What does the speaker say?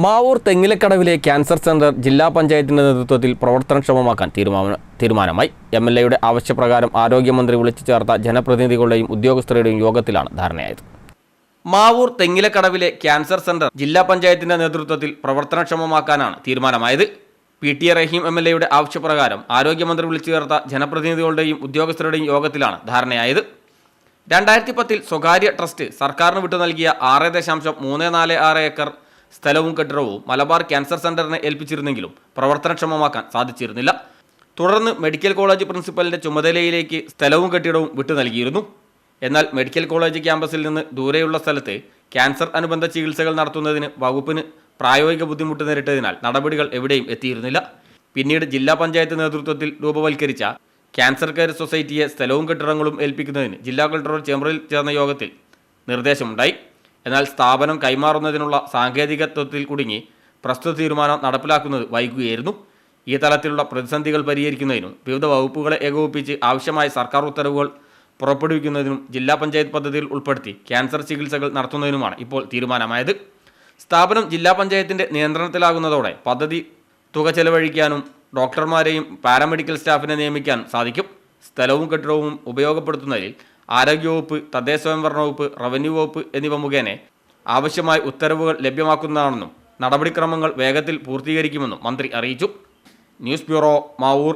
മാവൂർ തെങ്ങിലക്കടവിലെ cancer centre ജില്ലാ പഞ്ചായത്തിന്റെ നേതൃത്വത്തിൽ പ്രവർത്തനക്ഷമമാക്കാൻ തീരുമാന തീരുമാനമായി. എം എൽ എയുടെ ആവശ്യപ്രകാരം ആരോഗ്യമന്ത്രി വിളിച്ചു ചേർത്ത ജനപ്രതിനിധികളുടെയും ഉദ്യോഗസ്ഥരുടെയും യോഗത്തിലാണ് ധാരണയായത്. മാവൂർ തെങ്ങിലക്കടവിലെ ക്യാൻസർ സെന്റർ ജില്ലാ പഞ്ചായത്തിന്റെ നേതൃത്വത്തിൽ പ്രവർത്തനക്ഷമമാക്കാനാണ് തീരുമാനമായത്. P T Rahim M L എയുടെ ആവശ്യപ്രകാരം ആരോഗ്യമന്ത്രി വിളിച്ചു ചേർത്ത ജനപ്രതിനിധികളുടെയും ഉദ്യോഗസ്ഥരുടെയും യോഗത്തിലാണ് ധാരണയായത്. രണ്ടായിരത്തി പത്തിൽ സ്വകാര്യ ട്രസ്റ്റ് സർക്കാരിന് വിട്ടു നൽകിയ ആറ് ദശാംശം മൂന്ന് നാല് ആറ് ഏക്കർ സ്ഥലവും കെട്ടിടവും മലബാർ ക്യാൻസർ സെന്ററിനെ ഏൽപ്പിച്ചിരുന്നെങ്കിലും പ്രവർത്തനക്ഷമമാക്കാൻ സാധിച്ചിരുന്നില്ല. തുടർന്ന് മെഡിക്കൽ കോളേജ് പ്രിൻസിപ്പലിന്റെ ചുമതലയിലേക്ക് സ്ഥലവും കെട്ടിടവും വിട്ടു നൽകിയിരുന്നു. എന്നാൽ മെഡിക്കൽ കോളേജ് ക്യാമ്പസിൽ നിന്ന് ദൂരെയുള്ള സ്ഥലത്ത് ക്യാൻസർ അനുബന്ധ ചികിത്സകൾ നടത്തുന്നതിന് വകുപ്പിന് പ്രായോഗിക ബുദ്ധിമുട്ട് നേരിട്ടതിനാൽ നടപടികൾ എവിടെയും എത്തിയിരുന്നില്ല. പിന്നീട് ജില്ലാ പഞ്ചായത്ത് നേതൃത്വത്തിൽ രൂപവൽക്കരിച്ച ക്യാൻസർ കെയർ സൊസൈറ്റിയെ സ്ഥലവും കെട്ടിടങ്ങളും ഏൽപ്പിക്കുന്നതിന് ജില്ലാ കളക്ടറുടെ ചേംബറിൽ ചേർന്ന യോഗത്തിൽ നിർദ്ദേശമുണ്ടായി. എന്നാൽ സ്ഥാപനം കൈമാറുന്നതിനുള്ള സാങ്കേതികത്വത്തിൽ കുടുങ്ങി പ്രസ്തുത തീരുമാനം നടപ്പിലാക്കുന്നത് വൈകുകയായിരുന്നു. ഈ തലത്തിലുള്ള പ്രതിസന്ധികൾ പരിഹരിക്കുന്നതിനും വിവിധ വകുപ്പുകളെ ഏകോപിപ്പിച്ച് ആവശ്യമായ സർക്കാർ ഉത്തരവുകൾ പുറപ്പെടുവിക്കുന്നതിനും ജില്ലാ പഞ്ചായത്ത് പദ്ധതിയിൽ ഉൾപ്പെടുത്തി ക്യാൻസർ ചികിത്സകൾ നടത്തുന്നതിനുമാണ് ഇപ്പോൾ തീരുമാനമായത്. സ്ഥാപനം ജില്ലാ പഞ്ചായത്തിന്റെ നിയന്ത്രണത്തിലാകുന്നതോടെ പദ്ധതി തുക ചെലവഴിക്കാനും ഡോക്ടർമാരെയും പാരാമെഡിക്കൽ സ്റ്റാഫിനെ നിയമിക്കാൻ സാധിക്കും. സ്ഥലവും കെട്ടിടവും ഉപയോഗപ്പെടുത്തുന്നതിൽ ആരോഗ്യവകുപ്പ് തദ്ദേശ സ്വയംഭരണ വകുപ്പ് റവന്യൂ വകുപ്പ് എന്നിവ മുഖേന ആവശ്യമായ ഉത്തരവുകൾ ലഭ്യമാക്കുന്നതാണെന്നും നടപടിക്രമങ്ങൾ വേഗത്തിൽ പൂർത്തീകരിക്കുമെന്നും മന്ത്രി അറിയിച്ചു. News bureau Mavoor.